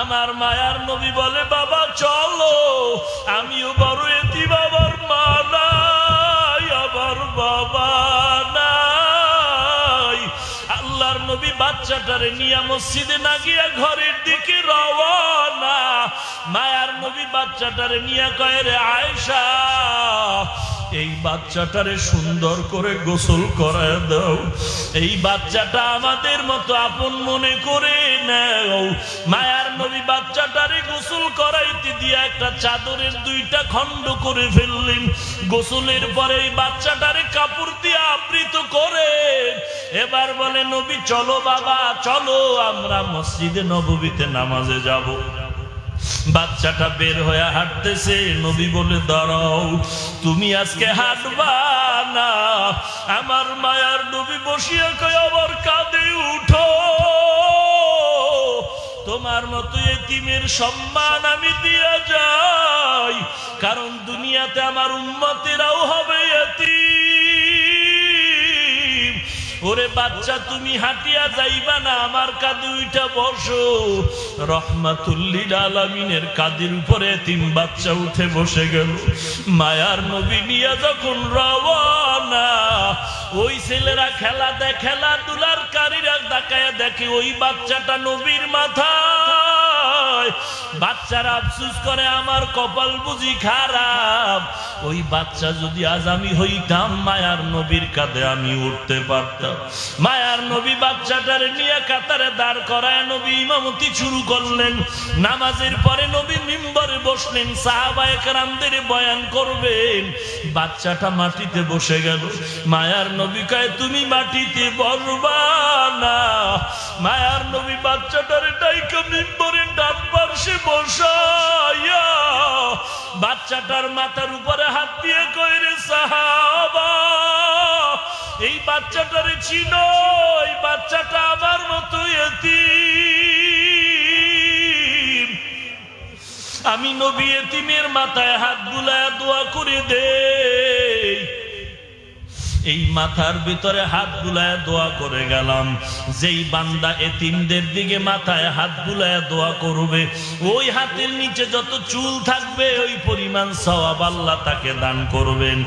আমার মায়ার নবী বলে, বাবা, চলো। আমিও বড় এটি বাবার মা নাই, আমার বাবা নাই। আল্লাহর নবী বাচ্চাটারে নিয়ে মসজিদে না গিয়া ঘরের দিকে রওয়ানা মায়ার নবী বাচ্চাটারে নিয়ে কয়ে, রে আয়সা এই বাচ্চাটারে সুন্দর করে গোসল করায় দাও। এই বাচ্চাটা আমাদের মতো আপন মনে করে নাও। মায়ার নবী বাচ্চাটারে গোসল করাইতে দিয়ে একটা চাদরের দুইটা খণ্ড করে ফেললেন। গোসলের পরে এই বাচ্চাটারে কাপড় দিয়ে আবৃত করে। এবার বলে, নবী, চলো বাবা, চলো, আমরা মসজিদে নববীতে নামাজে যাব। বাচ্চাটা বের হয়ে হাঁটতেছে। নবী বলে, দাঁড়াও, তুমি আজকে হাঁটবা না। আমার মায়ার নবী বসিয়া কয়, আবার কাঁদে উঠো। তোমার মতো এতিমের সম্মান আমি দিয়া যাই, কারণ দুনিয়াতে আমার উন্মতেরাও হবে এতিম। ওরে বাচ্চা, তুমি হাঁটিয়া যাইবা না, আমার কাঁধে উইটা বসো। রহমাতুল্লিল আলামিনের কাদের উপরে তিন বাচ্চা উঠে বসে গেল। মায়ার নবী নিয়া যখন রওয়ানা ওই ছেলেরা খেলা দেয় খেলাধুলার কারীরা দেখায় দেখে ওই বাচ্চাটা নবীর মাথায় বাচ্চারা আফসুস করে, আমার কপাল বুঝি খারাপ। ওই বাচ্চা যদি আজ আমি হইতাম, মায়ার নবীর কাঁধে আমি উঠতে পারতাম। মায়ার নবী বাচ্চাটারে নিয়ে কাতারে দাঁড় করায় নবী ইমামতি শুরু করলেন। নামাজের পরে নবী মিম্বরে বসলেন সাহাবায়ে কেরামদের বয়ান করবেন। বাচ্চাটা মাটিতে বসে গেল। মায়ার নবী কয়, তুমি মাটিতে বসবা না। মায়ার নবী বাচ্চাটারে ডাইকা পার্শ্বে বাচ্চাটার মাথার উপরে হাত দিয়ে কইরে, সাহাবা, এই বাচ্চাটারে ছিল এই বাচ্চাটা আমার মতো এতি আমি নবী এতিমের মাথায় হাত বুলায় দোয়া করে দেই। এই মাথার ভিতরে হাত বুলায় দোয়া করে গেলাম। যেই বান্দা এ এতিমদের দিকে মাথায় হাত বুলায় দোয়া করবে, ওই হাতের নিচে যত চুল থাকবে, ওই পরিমাণ সওয়াব আল্লাহ তাকে দান করবেন।